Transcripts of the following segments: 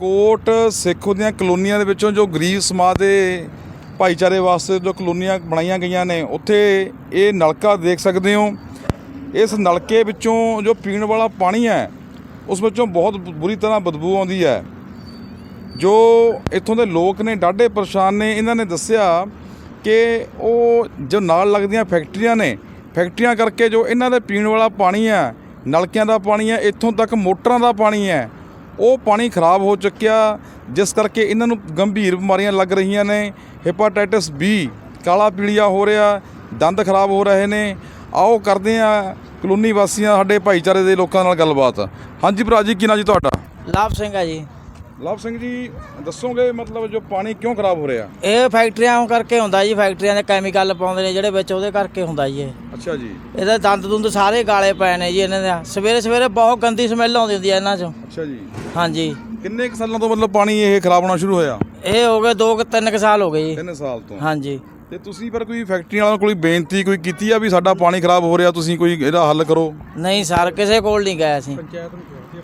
ਕੋਟ ਸਿੱਖ ਦੀਆਂ ਕਲੋਨੀਆਂ ਦੇ ਵਿੱਚੋਂ ਜੋ ਗਰੀਬ ਸਮਾਜ ਦੇ ਭਾਈਚਾਰੇ ਵਾਸਤੇ ਜੋ ਕਲੋਨੀਆਂ ਬਣਾਈਆਂ ਗਈਆਂ ਨੇ, ਉੱਥੇ ਇਹ ਨਲਕਾ ਦੇਖ ਸਕਦੇ ਹੋ। ਇਸ ਨਲਕੇ ਵਿੱਚੋਂ ਜੋ ਪੀਣ ਵਾਲਾ ਪਾਣੀ ਹੈ, ਉਸ ਵਿੱਚੋਂ ਬਹੁਤ ਬੁਰੀ ਤਰ੍ਹਾਂ ਬਦਬੂ ਆਉਂਦੀ ਹੈ। ਜੋ ਇੱਥੋਂ ਦੇ ਲੋਕ ਨੇ, ਡਾਢੇ ਪਰੇਸ਼ਾਨ ਨੇ, ਇਹਨਾਂ ਨੇ ਦੱਸਿਆ ਕਿ ਉਹ ਜੋ ਨਾਲ ਲੱਗਦੀਆਂ ਫੈਕਟਰੀਆਂ ਨੇ, ਫੈਕਟਰੀਆਂ ਕਰਕੇ ਜੋ ਇਹਨਾਂ ਦੇ ਪੀਣ ਵਾਲਾ ਪਾਣੀ ਹੈ, ਨਲਕਿਆਂ ਦਾ ਪਾਣੀ ਹੈ, ਇੱਥੋਂ ਤੱਕ ਮੋਟਰਾਂ ਦਾ ਪਾਣੀ ਹੈ ਉਹ ਪਾਣੀ ਖਰਾਬ ਹੋ ਚੁੱਕਿਆ ਜਿਸ ਕਰਕੇ ਇਹਨਾਂ ਨੂੰ ਗੰਭੀਰ ਬਿਮਾਰੀਆਂ ਲੱਗ ਰਹੀਆਂ ਨੇ। ਹੈਪਾਟਾਈਟਿਸ ਬੀ ਕਾਲਾ ਪੀਲੀਆ ਹੋ ਰਿਹਾ ਦੰਦ ਖਰਾਬ ਹੋ ਰਹੇ ਨੇ। ਆਓ ਕਰਦੇ ਆ ਕਲੋਨੀ ਵਾਸੀਆਂ ਸਾਡੇ ਭਾਈਚਾਰੇ ਦੇ ਲੋਕਾਂ ਨਾਲ ਗੱਲਬਾਤ। ਹਾਂਜੀ ਭਰਾ ਜੀ ਕੀ ਨਾਂ ਜੀ ਤੁਹਾਡਾ? ਲਾਭ ਸਿੰਘ ਆ ਜੀ। ਲਵ ਸਿੰਘ ਜੀ ਦੱਸੋਗੇ ਮਤਲਬ ਜੋ ਪਾਣੀ ਕਿਉਂ ਖਰਾਬ ਹੋ ਰਿਹਾ? ਇਹ ਫੈਕਟਰੀਆਂ ਕਰਕੇ ਹੁੰਦਾ ਜੀ ਫੈਕਟਰੀਆਂ ਦੇ ਕੈਮੀਕਲ ਪਾਉਂਦੇ ਨੇ ਜਿਹੜੇ ਵਿੱਚ ਉਹਦੇ ਕਰਕੇ ਹੁੰਦਾ ਜੀ ਇਹ। ਅੱਛਾ ਜੀ। ਇਹਦੇ ਦੰਦ ਦੁੰਦ ਸਾਰੇ ਗਾਲੇ ਪਏ ਨੇ ਜੀ ਇਹਨਾਂ ਦੇ। ਸਵੇਰੇ ਸਵੇਰੇ ਬਹੁਤ ਗੰਦੀ ਸਮੈਲ ਆਉਂਦੀ ਹੁੰਦੀ ਹੈ ਇਹਨਾਂ 'ਚੋਂ। ਅੱਛਾ ਜੀ। ਹਾਂਜੀ। ਕਿੰਨੇ ਕੁ ਸਾਲਾਂ ਤੋਂ ਮਤਲਬ ਪਾਣੀ ਇਹ ਖਰਾਬ ਹੋਣਾ ਸ਼ੁਰੂ ਹੋਇਆ? ਇਹ ਹੋ ਗਏ 2 ਤਿੰਨ ਕੁ ਸਾਲ ਹੋ ਗਏ ਜੀ। 3 ਸਾਲ ਤੋਂ। ਹਾਂਜੀ। ਤੇ ਤੁਸੀਂ ਪਰ ਕੋਈ ਫੈਕਟਰੀ ਵਾਲਿਆਂ ਕੋਲ ਕੋਈ ਬੇਨਤੀ ਕੋਈ ਕੀਤੀ ਆ ਵੀ ਸਾਡਾ ਪਾਣੀ ਖਰਾਬ ਹੋ ਰਿਹਾ ਤੁਸੀਂ ਕੋਈ ਇਹਦਾ ਹੱਲ ਕਰੋ? ਨਹੀਂ ਸਰ ਕਿਸੇ ਕੋਲ ਨਹੀਂ ਗਏ ਅਸੀਂ।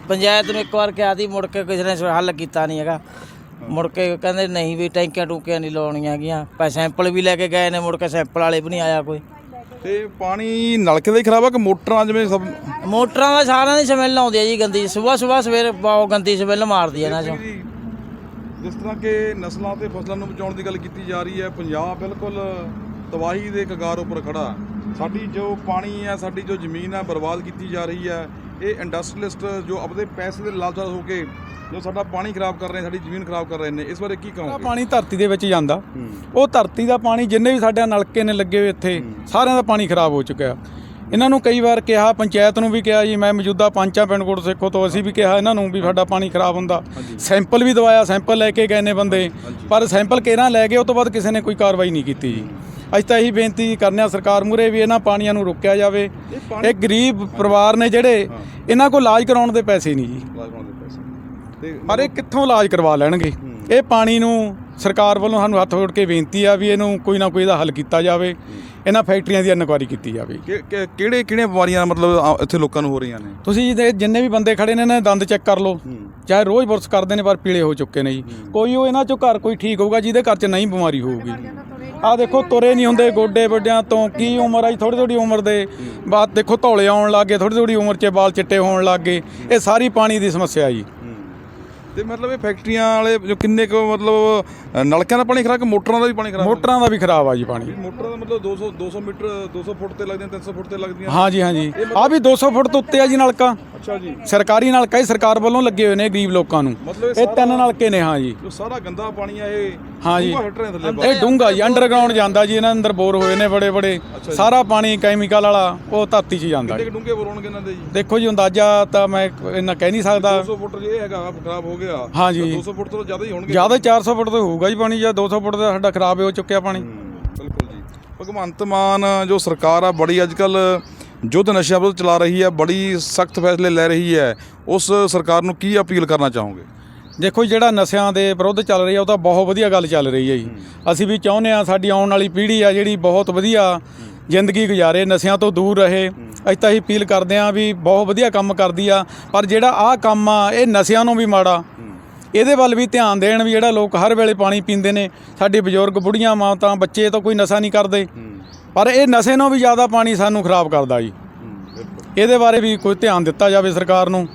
ਪੰਚਾਇਤ ਨੂੰ ਇੱਕ ਵਾਰ ਕਿਹਾ ਸੀ ਮੁੜ ਕੇ ਕਿਸੇ ਨੇ ਹੱਲ ਕੀਤਾ ਨਹੀਂ ਹੈਗਾ। ਮੁੜ ਕੇ ਕਹਿੰਦੇ ਨਹੀਂ ਵੀ ਟੈਂਕੀਆਂ ਟੂਕੀਆਂ ਨਹੀਂ ਲਾਉਣੀਆਂ ਹੈਗੀਆਂ। ਪੈ ਸੈਂਪਲ ਵੀ ਲੈ ਕੇ ਗਏ ਨੇ ਮੁੜ ਕੇ ਸੈਂਪਲ ਵਾਲੇ ਵੀ ਨਹੀਂ ਆਇਆ ਕੋਈ। ਤੇ ਪਾਣੀ ਨਲਕੇ ਦਾ ਹੀ ਖਰਾਬ ਆ ਕਿ ਮੋਟਰਾਂ ਜਿਵੇਂ ਸਭ ਮੋਟਰਾਂ ਦਾ ਸਾਰਿਆਂ ਦੀ ਸਮੈਲ ਆਉਂਦੀ ਹੈ ਜੀ ਗੰਦੀ ਸਵੇਰ ਸਵੇਰ ਸਵੇਰੇ ਬਹੁਤ ਗੰਦੀ ਸਮੈਲ ਮਾਰਦੀ ਹੈ ਇਹਨਾਂ 'ਚੋਂ। ਜੀ, ਜਿਸ ਤਰ੍ਹਾਂ ਕਿ ਨਸਲਾਂ ਤੇ ਫਸਲਾਂ ਨੂੰ ਬਚਾਉਣ ਦੀ ਗੱਲ ਕੀਤੀ ਜਾ ਰਹੀ ਹੈ ਪੰਜਾਬ ਬਿਲਕੁਲ ਤਬਾਹੀ ਦੇ ਕਗਾਰ ਉੱਪਰ ਖੜਾ ਸਾਡੀ ਜੋ ਪਾਣੀ ਹੈ ਸਾਡੀ ਜੋ ਜ਼ਮੀਨ ਹੈ ਬਰਬਾਦ ਕੀਤੀ ਜਾ ਰਹੀ ਹੈ। ਇਹ ਇੰਡਸਟਰੀਲਿਸਟ ਜੋ ਆਪਦੇ ਪੈਸੇ ਦੇ ਲਾਲਚ ਹੋ ਕੇ ਜੋ ਸਾਡਾ ਪਾਣੀ ਖਰਾਬ ਕਰ ਰਹੇ ਨੇ ਸਾਡੀ ਜ਼ਮੀਨ ਖਰਾਬ ਕਰ ਰਹੇ ਨੇ ਇਸ ਬਾਰੇ ਕੀ ਕਹੋਗੇ? ਪਾਣੀ ਧਰਤੀ ਦੇ ਵਿੱਚ ਜਾਂਦਾ। ਉਹ ਧਰਤੀ ਦਾ ਪਾਣੀ ਜਿੰਨੇ ਵੀ ਸਾਡੇ ਨਲਕੇ ਨੇ ਲੱਗੇ ਹੋਏ ਇੱਥੇ ਸਾਰਿਆਂ ਦਾ ਪਾਣੀ ਖਰਾਬ ਹੋ ਚੁੱਕਿਆ। ਇਹਨਾਂ ਨੂੰ ਕਈ ਵਾਰ ਕਿਹਾ ਪੰਚਾਇਤ ਨੂੰ ਵੀ ਕਿਹਾ ਜੀ ਮੈਂ ਮੌਜੂਦਾ ਪੰਚਾਂ ਪਿੰਡ ਕੋਟ ਸਿੱਖੋ ਤੋਂ ਅਸੀਂ ਵੀ ਕਿਹਾ ਇਹਨਾਂ ਨੂੰ ਵੀ ਸਾਡਾ ਪਾਣੀ ਖਰਾਬ ਹੁੰਦਾ। ਸੈਂਪਲ ਵੀ ਦਵਾਇਆ ਸੈਂਪਲ ਲੈ ਕੇ ਗਏ ਨੇ ਬੰਦੇ। ਪਰ ਸੈਂਪਲ ਕੇਰਾਂ ਲੈ ਗਏ ਉਸ ਤੋਂ ਬਾਅਦ ਕਿਸੇ ਨੇ ਕੋਈ ਕਾਰਵਾਈ ਨਹੀਂ ਕੀਤੀ ਜੀ। ਅਸੀਂ ਤਾਂ ਇਹੀ ਬੇਨਤੀ ਕਰਨੇ ਆ ਸਰਕਾਰ ਮੂਰੇ ਵੀ ਇਹਨਾਂ ਪਾਣੀਆਂ ਨੂੰ ਰੋਕਿਆ ਜਾਵੇ। ਇਹ ਗਰੀਬ ਪਰਿਵਾਰ ਨੇ ਜਿਹੜੇ ਇਹਨਾਂ ਕੋਲ ਇਲਾਜ ਕਰਾਉਣ ਦੇ ਪੈਸੇ ਨਹੀਂ ਜੀ। ਪਰ ਇਹ ਕਿੱਥੋਂ ਇਲਾਜ ਕਰਵਾ ਲੈਣਗੇ? ਇਹ ਪਾਣੀ ਨੂੰ ਸਰਕਾਰ ਵੱਲੋਂ ਸਾਨੂੰ ਹੱਥ ਜੋੜ ਕੇ ਬੇਨਤੀ ਆ ਵੀ ਇਹਨੂੰ ਕੋਈ ਨਾ ਕੋਈ ਇਹਦਾ ਹੱਲ ਕੀਤਾ ਜਾਵੇ। ਇਹਨਾਂ ਫੈਕਟਰੀਆਂ ਦੀ ਇਨਕੁਆਇਰੀ ਕੀਤੀ ਜਾਵੇ। ਕਿਹੜੇ ਕਿਹੜੀਆਂ ਬਿਮਾਰੀਆਂ ਮਤਲਬ ਇੱਥੇ ਲੋਕਾਂ ਨੂੰ ਹੋ ਰਹੀਆਂ ਨੇ? ਤੁਸੀਂ ਜਿੰਨੇ ਵੀ ਬੰਦੇ ਖੜੇ ਨੇ ਇਹਨਾਂ ਦੇ ਦੰਦ ਚੈੱਕ ਕਰ ਲਓ। ਚਾਹੇ ਰੋਜ਼ ਬੁਰਸ਼ ਕਰਦੇ ਨੇ ਪਰ ਪੀਲੇ ਹੋ ਚੁੱਕੇ ਨੇ ਜੀ। ਕੋਈ ਉਹ ਇਹਨਾਂ ਚੋਂ ਘਰ ਕੋਈ ਠੀਕ ਹੋਊਗਾ ਜਿਹਦੇ ਘਰ 'ਚ ਨਹੀਂ ਬਿਮਾਰੀ ਹੋਊਗੀ। ਆਹ ਦੇਖੋ ਤੁਰੇ ਨਹੀਂ ਹੁੰਦੇ ਗੋਡੇ ਵੱਡਿਆਂ ਤੋਂ। ਕੀ ਉਮਰ ਆ ਜੀ? ਥੋੜੀ ਥੋੜੀ ਉਮਰ ਦੇ ਬਾਅਦ ਦੇਖੋ ਧੌਲੇ ਆਉਣ ਲੱਗੇ ਥੋੜੀ ਥੋੜੀ ਉਮਰ 'ਚ ਵਾਲ ਚਿੱਟੇ ਹੋਣ ਲੱਗੇ ਇਹ ਸਾਰੀ ਪਾਣੀ ਦੀ ਸਮੱਸਿਆ ਜੀ। ਤੇ ਮਤਲਬ ਇਹ ਫੈਕਟਰੀਆਂ ਵਾਲੇ ਜੋ ਕਿੰਨੇ ਕੁ ਮਤਲਬ ਨਲਕਿਆਂ ਦਾ ਪਾਣੀ ਖਰਾਬ ਕਿ ਮੋਟਰਾਂ ਦਾ ਵੀ ਪਾਣੀ ਖਰਾਬ? ਮੋਟਰਾਂ ਦਾ ਵੀ ਖਰਾਬ ਆ ਜੀ ਪਾਣੀ। ਮੋਟਰਾਂ ਦਾ ਮਤਲਬ 200 200 ਮੀਟਰ 200 ਫੁੱਟ ਤੇ ਲੱਗਦੀਆਂ 300 ਫੁੱਟ ਤੇ ਲੱਗਦੀਆਂ। ਹਾਂਜੀ ਹਾਂਜੀ ਆ ਵੀ 200 ਫੁੱਟ ਤੋਂ ਉੱਤੇ ਆ ਜੀ ਨਲਕਾ। ਅੱਛਾ ਜੀ। ਸਰਕਾਰੀ ਨਲਕਾ ਹੀ ਸਰਕਾਰ ਵੱਲੋਂ ਲੱਗੇ ਹੋਏ ਨੇ ਗਰੀਬ ਲੋਕਾਂ ਨੂੰ। ਮਤਲਬ ਇਹ ਇਹ ਤਿੰਨ ਨਲਕੇ ਨੇ ਹਾਂ ਜੀ। ਜੋ ਸਾਰਾ ਗੰਦਾ ਪਾਣੀ ਆ ਇਹ ਹਾਂ ਜੀ। ਡੂੰਘਾ ਇਹ ਡੂੰਗਾ ਜੀ ਅੰਡਰਗਰਾਉਂਡ ਜਾਂਦਾ ਜੀ ਇਹਨਾਂ ਅੰਦਰ ਬੋਰ ਹੋਏ ਨੇ ਬੜੇ ਬੜੇ। ਸਾਰਾ ਪਾਣੀ ਕੈਮੀਕਲ ਵਾਲਾ ਉਹ ਧਰਤੀ 'ਚ ਜਾਂਦਾ ਕਿੰਨੇ ਜੀ। ਕੁ ਡੂੰਘੇ ਬੋਰੋਣਗੇ ਇਹਨਾਂ ਦੇ ਜੀ? ਦੇਖੋ ਜੀ ਅੰਦਾਜ਼ਾ ਤਾਂ ਮੈਂ ਇਹਨਾਂ ਕਹਿ ਨਹੀਂ ਸਕਦਾ। 200 ਫੁੱਟ ਜੇ ਇਹ ਹੈਗਾ ਖਰਾਬ ਹੋ ਗਿਆ ਹਾਂ ਜੀ। ਤਾਂ 200 ਫੁੱਟ ਤੋਂ ਜ਼ਿਆਦਾ ਹੀ ਹੋਣਗੇ। ਜ਼ਿਆਦਾ 400 ਫੁੱਟ ਤੋਂ ਹੋਊਗਾ ਜੀ ਪਾਣੀ ਜਾਂ 200 ਫੁੱਟ ਦਾ ਸਾਡਾ ਖਰਾਬ ਹੋ ਚੁੱਕਿਆ ਪਾਣੀ। ਬਿਲਕੁਲ ਜੀ। ਭਗਵੰਤ ਮਾਨ ਜੋ ਸਰਕਾਰ ਆ ਬੜੀ ਅੱਜਕੱਲ ਯੁੱਧ ਨਸ਼ਿਆਂ ਵਿਰੁੱਧ ਚਲਾ ਰਹੀ ਹੈ ਬੜੀ ਸਖਤ ਫੈਸਲੇ ਲੈ ਰਹੀ ਹੈ ਉਸ ਸਰਕਾਰ ਨੂੰ ਕੀ ਅਪੀਲ ਕਰਨਾ ਚਾਹੋਗੇ? ਦੇਖੋ ਜਿਹੜਾ ਨਸ਼ਿਆਂ ਦੇ ਵਿਰੁੱਧ ਚੱਲ ਰਹੀ ਆ ਉਹ ਤਾਂ ਬਹੁਤ ਵਧੀਆ ਗੱਲ ਚੱਲ ਰਹੀ ਹੈ ਜੀ। ਅਸੀਂ ਵੀ ਚਾਹੁੰਦੇ ਆ ਸਾਡੀ ਆਉਣ ਵਾਲੀ ਪੀੜ੍ਹੀ ਆ ਜਿਹੜੀ ਬਹੁਤ ਵਧੀਆ ਜ਼ਿੰਦਗੀ ਗੁਜ਼ਾਰੇ ਨਸ਼ਿਆਂ ਤੋਂ ਦੂਰ ਰਹੇ। ਅਸੀਂ ਤਾਂ ਇਹ ਅਪੀਲ ਕਰਦੇ ਆ ਵੀ ਬਹੁਤ ਵਧੀਆ ਕੰਮ ਕਰਦੀ ਆ ਪਰ ਜਿਹੜਾ ਆਹ ਕੰਮ ਆ ਇਹ ਨਸ਼ਿਆਂ ਨੂੰ ਵੀ ਮਾੜਾ। ਇਹਦੇ ਵੱਲ ਵੀ ਧਿਆਨ ਦੇਣ ਵੀ ਜਿਹੜਾ ਲੋਕ ਹਰ ਵੇਲੇ ਪਾਣੀ ਪੀਂਦੇ ਨੇ ਸਾਡੇ ਬਜ਼ੁਰਗ ਬੁੜੀਆਂ ਮਾਤਾਂ ਬੱਚੇ ਤਾਂ ਕੋਈ ਨਸ਼ਾ ਨਹੀਂ ਕਰਦੇ। ਪਰ ਇਹ ਨਸ਼ੇ ਨੂੰ ਵੀ ਜ਼ਿਆਦਾ ਪਾਣੀ ਸਾਨੂੰ ਖਰਾਬ ਕਰਦਾ ਜੀ। ਇਹਦੇ ਬਾਰੇ ਵੀ ਕੋਈ ਧਿਆਨ ਦਿੱਤਾ ਜਾਵੇ ਸਰਕਾਰ ਨੂੰ।